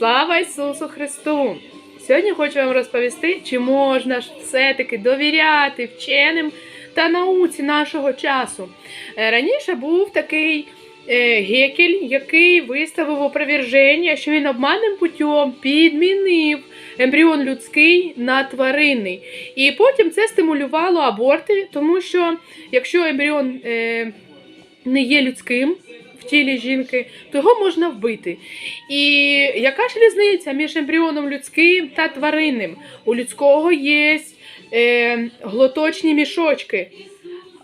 Слава Ісусу Христу! Сьогодні хочу вам розповісти, чи можна ж все-таки довіряти вченим та науці нашого часу. Е, Раніше був такий е, Гекель, який виставив опроверження, що він обманним путем підмінив ембріон людський на тваринний. І потім це стимулювало аборти, тому що якщо ембріон е, не є людським в тілі жінки, то його можна вбити. І яка ж різниця між ембріоном людським та тваринним? У людського є е, глоточні мішочки,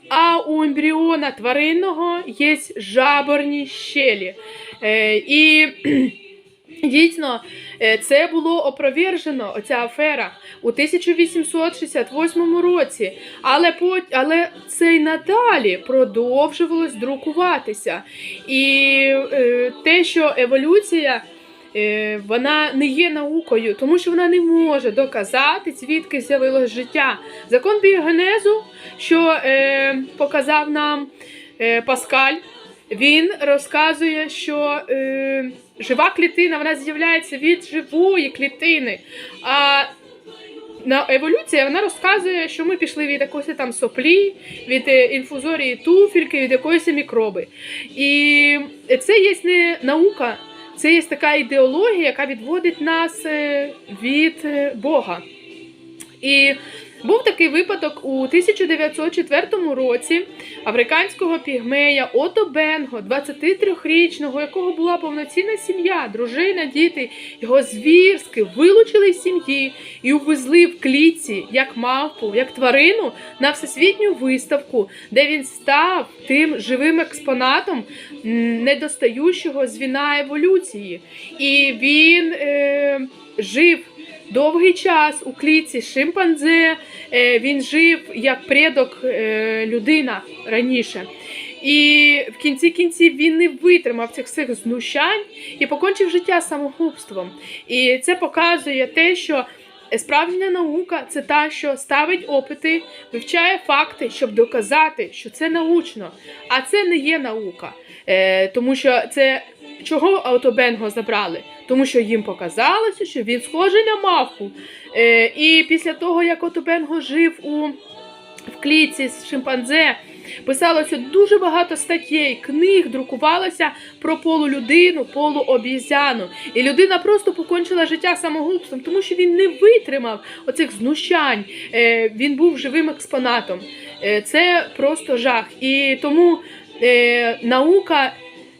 а у ембріона тваринного є жаборні щелі. Е, і Дійсно, е, це було опровержено, оця афера, у 1868 році. Але, по, але це й надалі продовжувалось друкуватися. І е, те, що еволюція е, вона не є наукою, тому що вона не може доказати, звідки з'явилось життя. Закон біогенезу, що е, показав нам е, Паскаль, він розказує, що е, жива клітина вона з'являється від живої клітини. А на еволюція вона розказує, що ми пішли від якоїсь там соплі, від е, інфузорії туфельки, від якоїсь мікроби. І це є не наука, це є така ідеологія, яка відводить нас е, від е, Бога. І був такий випадок у 1904 році африканського пігмея Ото Бенго, 23-річного, якого була повноцінна сім'я, дружина, діти. Його звірськи вилучили з сім'ї і увезли в клітці як мавпу, як тварину на всесвітню виставку, де він став тим живим експонатом недостаючого звіна еволюції. І він е, жив довгий час у клітці шимпанзе. Е, Він жив як предок е, людина раніше. І в кінці кінців він не витримав цих всіх знущань і покончив життя самогубством. І це показує те, що справжня наука це та, що ставить опити, вивчає факти, щоб доказати, що це научно. А це не є наука. Е, тому що це чого Аутобенго забрали? Тому що їм показалося, що він схожий на мавку. Е, і після того, як Аутобенго жив у в клітці з шимпанзе, писалося дуже багато статей, книг друкувалося про полулюдину, полуобізяну. І людина просто покончила життя самогубством, тому що він не витримав оцих знущань. Е, він був живим експонатом. Е, це просто жах. І тому е, наука.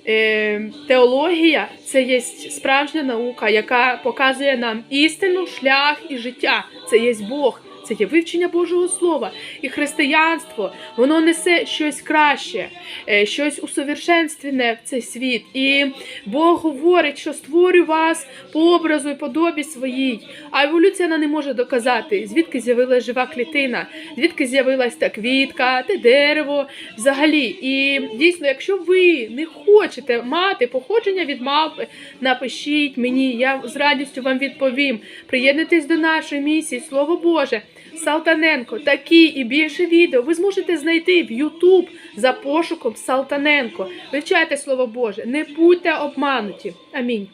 Е, Теологія це є справжня наука, яка показує нам істину, шлях і життя. Це є Бог, це є вивчення Божого Слова. І християнство воно несе щось краще, е, щось усовершенственне в цей світ. І Бог говорить, що створю вас по образу і подобі своїй. А еволюція вона не може доказати, звідки з'явилася жива клітина, звідки з'явилась та квітка, те дерево взагалі. І дійсно, якщо ви не хочете мати походження від мавпи, напишіть мені, я з радістю вам відповім. Приєднуйтесь до нашої місії, Слово Боже. Салтаненко, такі і більше відео ви зможете знайти в YouTube за пошуком Салтаненко. Вивчайте Слово Боже, не будьте обмануті. Амінь.